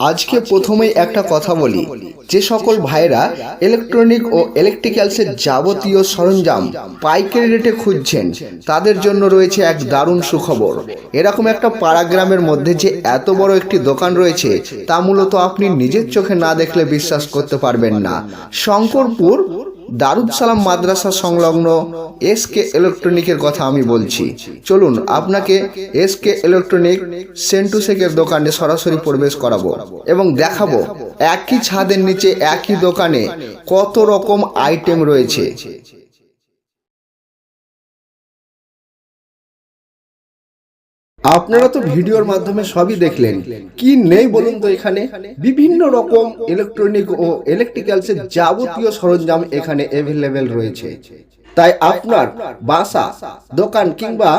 আজকে প্রথমেই একটা কথা বলি। যে সকল ভাইরা ইলেকট্রনিক ও ইলেকট্রিক্যালসের যাবতীয় সরঞ্জাম পাইকারি রেটে খুঁজছেন। তাদের জন্য রয়েছে এক দারুণ সুখবর। এরকম একটা পাড়াগ্রামের মধ্যে যে এত বড় একটি দোকান রয়েছে তা মূলত আপনি নিজের চোখে না দেখলে বিশ্বাস করতে পারবেন না। শঙ্করপুর দারুদ সালাম মাদ্রাসা সংলগ্ন এস কে ইলেকট্রনিকের কথা আমি বলছি। চলুন, আপনাকে এস কে ইলেকট্রনিক সেন্টু শেখের দোকানে সরাসরি প্রবেশ করাবো এবং দেখাবো একই ছাদের নিচে একই দোকানে কত রকম আইটেম রয়েছে। আপনারা তো ভিডিওর মাধ্যমে সবই দেখলেন। কি নেই বলুন তো এখানে? বিভিন্ন রকম ইলেকট্রনিক ও ইলেকট্রিক্যালসের যাবতীয় সরঞ্জাম এখানে অ্যাভেলেবেল রয়েছে। তাই আপনার বাসা, দোকান কিংবা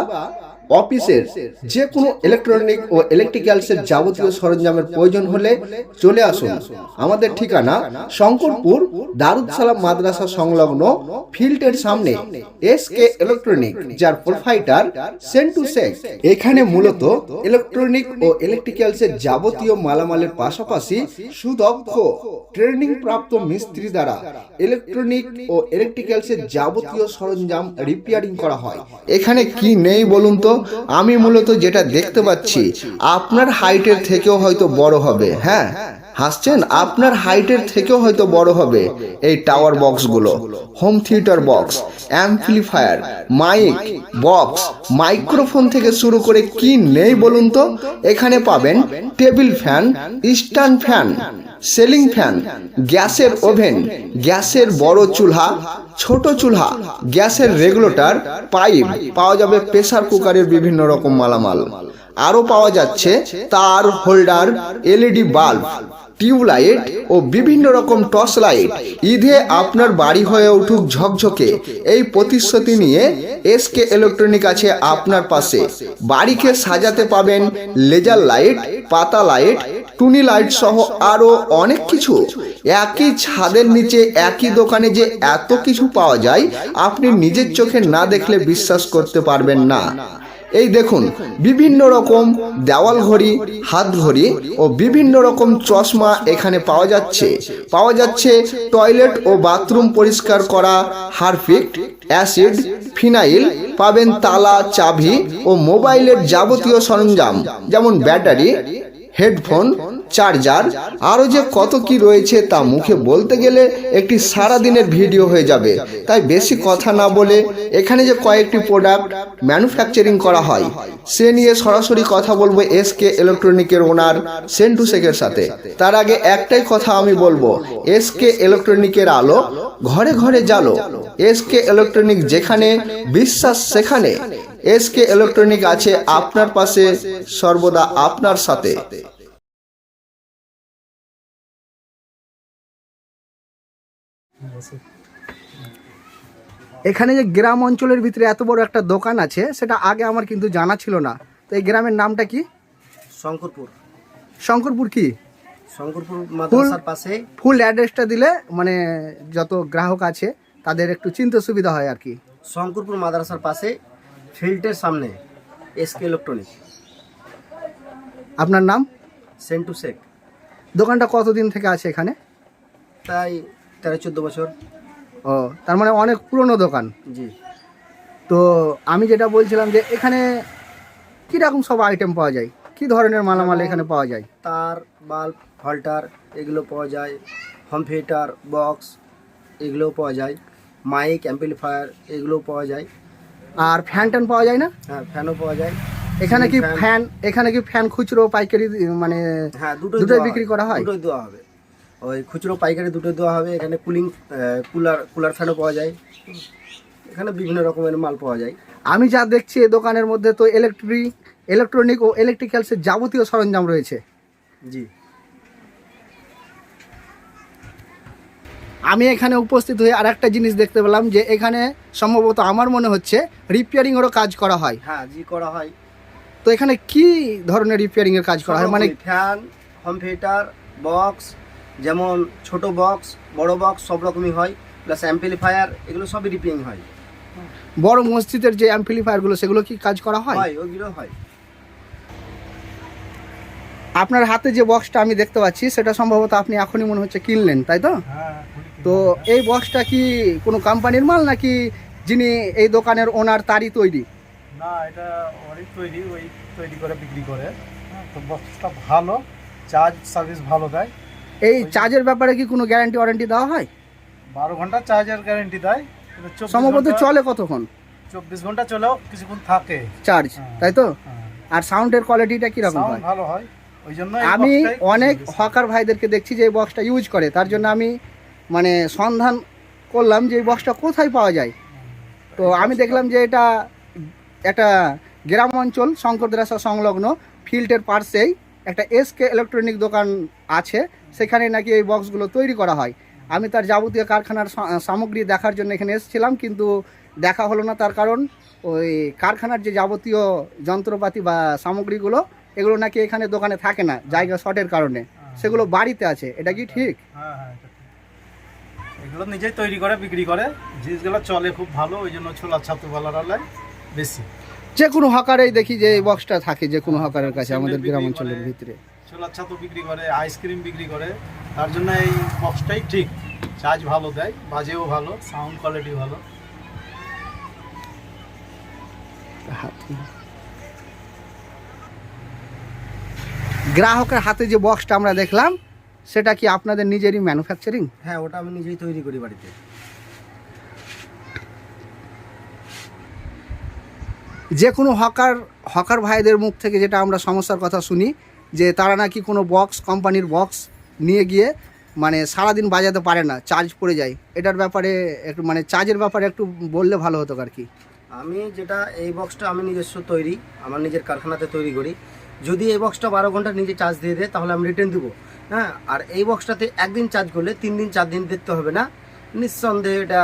অফিসের যে কোনো ইলেকট্রনিক ও ইলেকট্রিক্যালসের যাবতীয় সরঞ্জামের প্রয়োজন হলে চলে আসুন। আমাদের ঠিকানা শঙ্করপুর দারুদ সালাম মাদ্রাসা সংলগ্ন ফিল্ডের সামনে এস কে ইলেকট্রনিক যার প্রোফাইটার সেন্টু শেখ এখানে মূলত ইলেকট্রনিক ও ইলেকট্রিক্যালসের যাবতীয় মালামালের পাশাপাশি সুদক্ষ ট্রেনিং প্রাপ্ত মিস্ত্রি দ্বারা ইলেকট্রনিক ও ইলেকট্রিক্যালসের যাবতীয় সরঞ্জাম রিপেয়ারিং করা হয়। এখানে কি নেই বলুন তো? আমি মূলত যেটা দেখতে পাচ্ছি, আপনার হাইটের থেকেও হয়তো বড় হবে হ্যাঁ? হাসছেন? আপনার হাইটের থেকেও হয়তো বড় হবে এই টাওয়ার বক্সগুলো home theatre box amplifier mic box microphone থেকে শুরু করে কি নেই বলুন তো? এখানে পাবেন table fan stand fan ceiling fan গ্যাসের ওভেন গ্যাসের বড় চুলহা ছোট চুলা গ্যাসের রেগুলেটর, পাইপ, পাওয়া যাবে প্রেসার কুকারের বিভিন্ন রকম মালামাল। আরও পাওয়া যাচ্ছে তার holder, LED bulb. Tube light ও বিভিন্ন রকম টর্চ লাইট। ঈদে আপনার বাড়ি হয়ে উঠুক ঝকঝকে। এই প্রতিশ্রুতি নিয়ে এসকে ইলেকট্রনিক আছে আপনার পাশে। বাড়িকে সাজাতে পাবেন লেজার লাইট, পাতা লাইট, টুনি লাইট সহ আরও অনেক কিছু। একই ছাদের নিচে, একই দোকানে যে এত কিছু পাওয়া যায়, আপনি নিজের চোখে না দেখলে বিশ্বাস করতে পারবেন না। এই দেখুন, বিভিন্ন রকম দেওয়াল ঘড়ি, হাত ঘড়ি ও বিভিন্ন রকম চশমা এখানে পাওয়া যাচ্ছে। পাওয়া যাচ্ছে টয়লেট ও বাথরুম পরিষ্কার করা, হারফিক, অ্যাসিড, ফিনাইল, পাবেন তালা, চাবি ও মোবাইলের যাবতীয় সরঞ্জাম, যেমন ব্যাটারি, হেডফোন চার্জার আরও যে কত কি রয়েছে তা মুখে বলতে গেলে একটি সারা দিনের ভিডিও হয়ে যাবে। তাই বেশি কথা না বলে এখানে যে কয়েকটি প্রোডাক্ট ম্যানুফ্যাকচারিং করা হয়, সে নিয়ে সরাসরি কথা বলব এস কে ইলেকট্রনিকের ওনার সেন্টু শেখের সাথে। তার আগে একটাই কথা আমি বলব এস কে ইলেকট্রনিকের আলো ঘরে ঘরে জালো এস কে ইলেকট্রনিক যেখানে, বিশ্বাস সেখানে। এস কে ইলেকট্রনিক আছে আপনার পাশে, সর্বদা আপনার সাথে। এখানে যে গ্রাম অঞ্চলের ভিতরে এত বড় একটা দোকান আছে সেটা আগে আমার কিন্তু জানা ছিল না। তো এই গ্রামের নামটা কি? শঙ্করপুর। শঙ্করপুর কি? শঙ্করপুর মাদ্রাসার পাশে। ফুল অ্যাড্রেসটা দিলে মানে যত গ্রাহক আছে তাদের একটু চিনতে সুবিধা হয় আর কি। শঙ্করপুর মাদ্রাসার পাশে ফিল্ডের সামনে এসকে ইলেকট্রনিক। আপনার নাম? সেন্টু শেখ। দোকানটা কতদিন থেকে আছে এখানে? তাই তেরো চোদ্দ বছর। ও তার মানে অনেক পুরনো দোকান। জি। তো আমি যেটা বলছিলাম যে এখানে কীরকম সব আইটেম পাওয়া যায়? কি ধরনের মালামাল এখানে পাওয়া যায়? তার বাল্ব হল্টার এগুলো পাওয়া যায়। হোম থিয়েটার বক্স এগুলোও পাওয়া যায়। মাইক অ্যাম্পলিফায়ার এগুলোও পাওয়া যায়। আর ফ্যান ট্যান পাওয়া যায় না? হ্যাঁ ফ্যানও পাওয়া যায়। এখানে কি ফ্যান এখানে কি ফ্যান খুচরো পাইকারি মানে হ্যাঁ দুটোই দুটোই বিক্রি করা হয়? দুটোই দেওয়া হবে। ওই খুচরো পাইকারি দুটো দেওয়া হবে এখানে কুলিং কুলার কুলার ফ্যানও পাওয়া যায়। এখানে বিভিন্ন রকমের মাল পাওয়া যায়। আমি যা দেখছি এই দোকানের মধ্যে তো ইলেকট্রিক ইলেকট্রনিক ও ইলেকট্রিক্যালসের যাবতীয় সরঞ্জাম রয়েছে। জি। আমি এখানে উপস্থিত হয়ে আর একটা জিনিস দেখতে পেলাম যে এখানে সম্ভবত আমার মনে হচ্ছে রিপেয়ারিংয়েরও কাজ করা হয়। হ্যাঁ জি করা হয়। তো এখানে কি ধরনের রিপেয়ারিংয়ের কাজ করা হয়? মানে ফ্যান হোম থিয়েটার বক্স যেমন ছোট বক্স বড় বক্স সব রকমই হয় প্লাস অ্যাম্পলিফায়ার এগুলো সবই রিপেয়ারিং হয়। বড় মসজিদের যে অ্যাম্পলিফায়ারগুলো সেগুলো কি কাজ করা হয়? হয় ওইগুলো হয়। আপনার হাতে যে বক্সটা আমি দেখতে পাচ্ছি সেটা সম্ভবত আপনি এখনই মনে হচ্ছে কিনলেন তাই তো? হ্যাঁ তো এই বক্সটা কি কোনো কোম্পানির মাল নাকি যিনি এই দোকানের ওনার তারই তৈরি? না এটা ওরই তৈরি ওই তৈরি করে বিক্রি করে। হ্যাঁ, তো বক্সটা ভালো চার্জ সার্ভিস ভালো দেয়। এই চার্জের ব্যাপারে কি কোনো গ্যারান্টি ওয়ারেন্টি দেওয়া হয়? বারো ঘণ্টা চার্জের গ্যারেন্টি দেয় সম্ভবত চলে কতক্ষণ? চব্বিশ ঘণ্টা চলেও কিছুক্ষণ থাকে। চার্জ হ্যাঁ। তাই তো? হ্যাঁ। আর সাউন্ডের কোয়ালিটিটা কীরকম হয়? ভালো হয় ওই জন্য আমি অনেক হকার ভাইদেরকে দেখছি যে এই বক্সটা ইউজ করে তার জন্য আমি মানে সন্ধান করলাম যে এই বক্সটা কোথায় পাওয়া যায়। তো আমি দেখলাম যে এটা একটা গ্রাম অঞ্চল শঙ্করদ্রাসা সংলগ্ন ফিল্ডের পার্শ্বেই একটা এসকে ইলেকট্রনিক দোকান আছে। সেখানে নাকি এই বক্সগুলো তৈরি করা হয়। আমি তার যাবতীয় কারখানার সামগ্রী দেখার জন্য এখানে এসেছিলাম কিন্তু দেখা হলো না তার কারণ। ওই কারখানার যে যাবতীয় যন্ত্রপাতি বা সামগ্রীগুলো এগুলো নাকি এখানে দোকানে থাকে না জায়গা শর্টের কারণে। সেগুলো বাড়িতে আছে এটা কি ঠিক? হ্যাঁ হ্যাঁ ঠিক। এগুলো নিজেই তৈরি করে বিক্রি করে। জিনিসগুলো চলে খুব ভালো ওই জন্য ছোলা ছাতু ভালো বেশি। যে কোনো হকারেই দেখি যে এই বক্সটা থাকে যে কোনো হকারের কাছে আমাদের গ্রাম অঞ্চলের ভিতরে। ছোলার ছাতু বিক্রি করে আইসক্রিম বিক্রি করে তার জন্য এই বক্সটাই ঠিক। চার্জ ভালো দেয় বাজেও ভালো সাউন্ড কোয়ালিটি ভালো। গ্রাহকের হাতে যে বক্সটা আমরা দেখলাম সেটা কি আপনাদের নিজেরই ম্যানুফ্যাকচারিং হ্যাঁ ওটা আমি নিজেই তৈরি করি বাড়িতে। যে কোনো হকার হকার ভাইদের মুখ থেকে যেটা আমরা সমস্যার কথা শুনি যে তারা নাকি কোনো বক্স কোম্পানির বক্স নিয়ে গিয়ে মানে সারাদিন বাজাতে পারে না চার্জ পড়ে যায়। এটার ব্যাপারে একটু মানে চার্জের ব্যাপারে একটু বললে ভালো হতো আর কি। আমি যেটা এই বক্সটা আমি নিজস্ব তৈরি, আমার নিজের কারখানাতে তৈরি করি। যদি এই বক্সটা বারো ঘণ্টা নিজে চার্জ দিয়ে দেয়, তাহলে আমি রিটার্ন দেবো। হ্যাঁ আর এই বক্সটাতে একদিন চার্জ করলে তিন দিন, চার দিন দেখতে হবে না। নিঃসন্দেহে এটা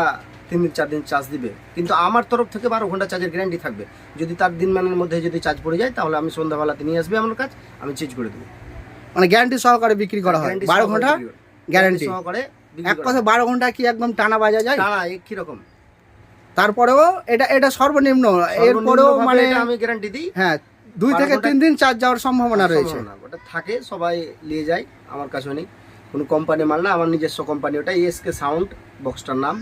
তিন দিন চার দিন চার্জ দিবে। কিন্তু আমার তরফ থেকে বারো ঘণ্টা চার্জের গ্যারান্টি থাকবে। যদি তার দিন মানের মধ্যে যদি চার্জ পড়ে যায় তাহলে আমি সন্ধ্যাবেলাতে নিয়ে আসবে আমার কাজ আমি চেঞ্জ করে দেবো। মানে গ্যারান্টি সহকারে বিক্রি করা হয়? বারো ঘণ্টা? গ্যারান্টি সহকারে এক কথা বারো ঘণ্টা কি একদম টানা বাজা যায়? হয়। না না একই রকম। তারপরেও এটা এটা সর্বনিম্ন। এরপরেও মানে আমি গ্যারান্টি দিই। হ্যাঁ দুই থেকে তিন দিন চার্জ যাওয়ার সম্ভাবনা রয়েছে। ওটা থাকে সবাই নিয়ে যায় আমার কাছে নেই। কোনো কোম্পানি মাল না আমার নিজস্ব কোম্পানি ওটা এসকে সাউন্ড বক্সটার নাম।